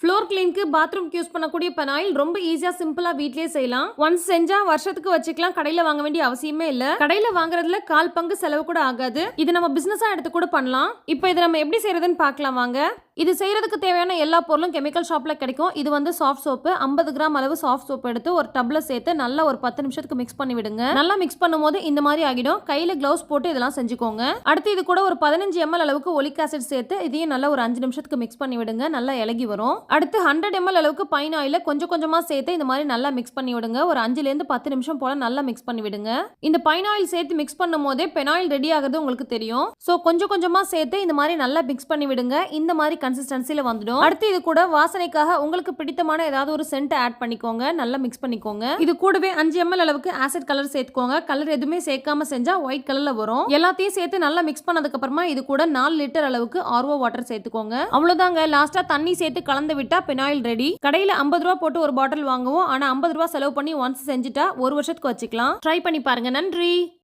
Flo floor கிளீனுக்கு பாத்ரூம்க்கு use பண்ணக்கூடிய பெனாயில் ரொம்ப ஈஸியா சிம்பிளா வீட்லயே செய்யலாம். ஒன்ஸ் செஞ்சா வருஷத்துக்கு வச்சுக்கலாம். கடையில வாங்க வேண்டிய அவசியமே இல்ல. கடையில வாங்குறதுல கால் பங்கு செலவு கூட ஆகாது. இது நம்ம பிசினஸா எடுத்து கூட பண்ணலாம். இப்போ இதை நம்ம எப்படி செய்யறதுன்னு பார்க்கலாம் வாங்க. இது செய்யறதுக்கு தேவையான எல்லா பொருளும் கெமிக்கல் ஷாப்ல கிடைக்கும். இது வந்து சாஃப்ட் சோப்பு ஐம்பது கிராம் அளவு சாஃப்ட் சோப் எடுத்து ஒரு டப்ல சேர்த்து நல்லா ஒரு பத்து நிமிஷத்துக்கு மிக்ஸ் பண்ணி விடுங்க. நல்லா மிக்ஸ் பண்ணும்போது இந்த மாதிரி ஆகிடும். கையில கிளவுஸ் போட்டு இதெல்லாம் செஞ்சுக்கோங்க. அடுத்து இது கூட ஒரு பதினஞ்சு எம்எல் அளவுக்கு ஒலிக் ஆசிட் சேர்த்து இதையும் நல்லா ஒரு அஞ்சு நிமிஷத்துக்கு மிக்ஸ் பண்ணி விடுங்க. நல்லா இலகி வரும். அடுத்து அடுத்து ஹண்ட்ரட் எம்எல் அளவுக்கு பைன் ஆயில கொஞ்சம் கொஞ்சமா சேர்த்து இந்த மாதிரி நல்லா மிக்ஸ் பண்ணி விடுங்க. ஒரு அஞ்சுல இருந்து பத்து நிமிஷம் போல நல்லா மிக்ஸ் பண்ணி விடுங்க. இந்த பைன் ஆயில் சேர்த்து மிக்ஸ் பண்ணும் போதே பெனாயில் ரெடி ஆகிறது உங்களுக்கு தெரியும். சோ கொஞ்சம் கொஞ்சமா சேர்த்து இந்த மாதிரி நல்லா மிக்ஸ் பண்ணி விடுங்க. இந்த மாதிரி கன்சிஸ்டன்சில வந்துடும். அடுத்து இது கூட வாசனைக்காக உங்களுக்கு பிடித்தமான ஏதாவது ஒரு சென்ட் ஆட் பண்ணிக்கோங்க. நல்லா மிக்ஸ் பண்ணிக்கோங்க. இது கூடவே அஞ்சு எம்எல் அளவுக்கு ஆசிட் கலர் சேர்த்துக்கோங்க. கலர் எதுவுமே சேர்க்காம செஞ்சா ஒயிட் கலர்ல வரும். எல்லாத்தையும் சேர்த்து நல்லா மிக்ஸ் பண்ணதுக்கு அப்புறமா இது கூட நாலு லிட்டர் அளவுக்கு ஆர்ஓ வாட்டர் சேர்த்துக்கோங்க. அவ்வளவுதாங்க. லாஸ்டா தண்ணி சேர்த்து கலந்து விட்டு பெனாயில் ரெடி கடையில ஐம்பது ரூபா போட்டு ஒரு பாட்டில் வாங்குவோம். ஆனா ஐம்பது ரூபா செலவு பண்ணி ஒன்ஸ் செஞ்சுட்டா ஒரு வருஷத்துக்கு வச்சுக்கலாம். ட்ரை பண்ணி பாருங்க. நன்றி.